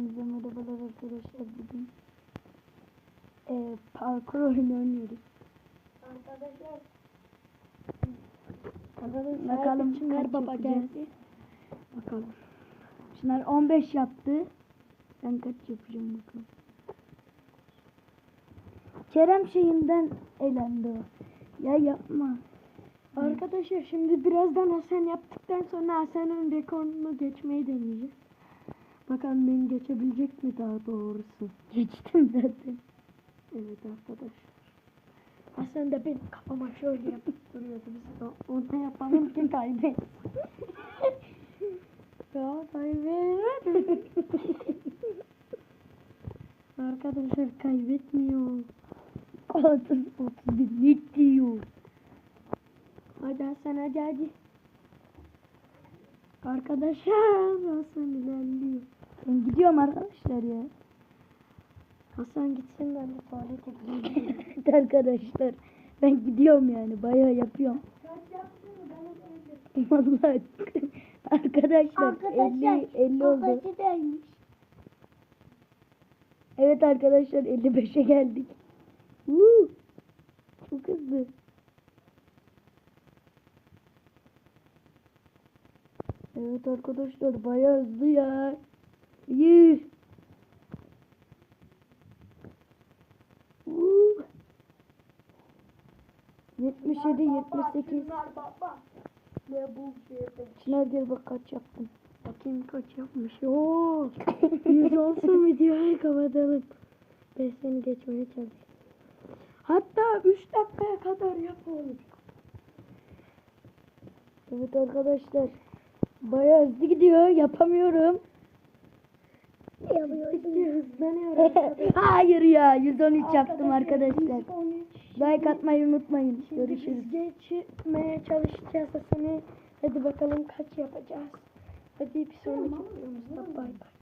Hepinize merhabalar arkadaşlar bugün eee parkur oyunu oynuyoruz. Arkadaşlar. Arkadaşlar bakalım Çınar Baba geldi. Bakalım. Çınar 15 yaptı. Ben kaç yapacağım bakalım. Kerem şeyinden elendi o. Ya yapma. Arkadaşlar şimdi birazdan Hasan yaptıktan sonra Hasan'ın rekorunu geçmeyi deneyeceğiz. Bakalım beni geçebilecek mi daha doğrusu. Geçtim zaten. Evet arkadaşlar. Hasan da benim kafama şöyle yapıp duruyordu. Biz de onu yapalım ki kaybet. ya kaybet. arkadaşlar kaybetmiyor. 30 31 diyor. Hadi Hasan hadi hadi. Arkadaşlar Hasan ilerliyor. Gidiyorum arkadaşlar ya. Hasan gitsin ben de tuvalete gideyim. Evet arkadaşlar. Ben gidiyorum yani. Bayağı yapıyorum. Vallahi arkadaşlar, 50 50 oldu. Evet arkadaşlar 55'e geldik. Woo! Çok hızlı. Evet arkadaşlar bayağı hızlı ya. Yuh. Woo! 77 78 Ne bu şey? Çınar gel bak kaç yaptım. Bakayım kaç yapmış. Oo. Yüz olsun videoyu kapatalım. Ben seni geçmeye çalışıyorum. Hatta 3 dakikaya kadar yapalım. Evet arkadaşlar. Bayağı hızlı gidiyor. Yapamıyorum. Gittikçe hızlanıyor arkadaşlar. Hayır ya 113 yaptım arkadaşlar. 113. Like atmayı unutmayın. Şimdi Görüşürüz. biz geçmeye çalışacağız Hasan'ı. Hadi bakalım kaç yapacağız. Hadi bir sonraki videomuzda bay bay.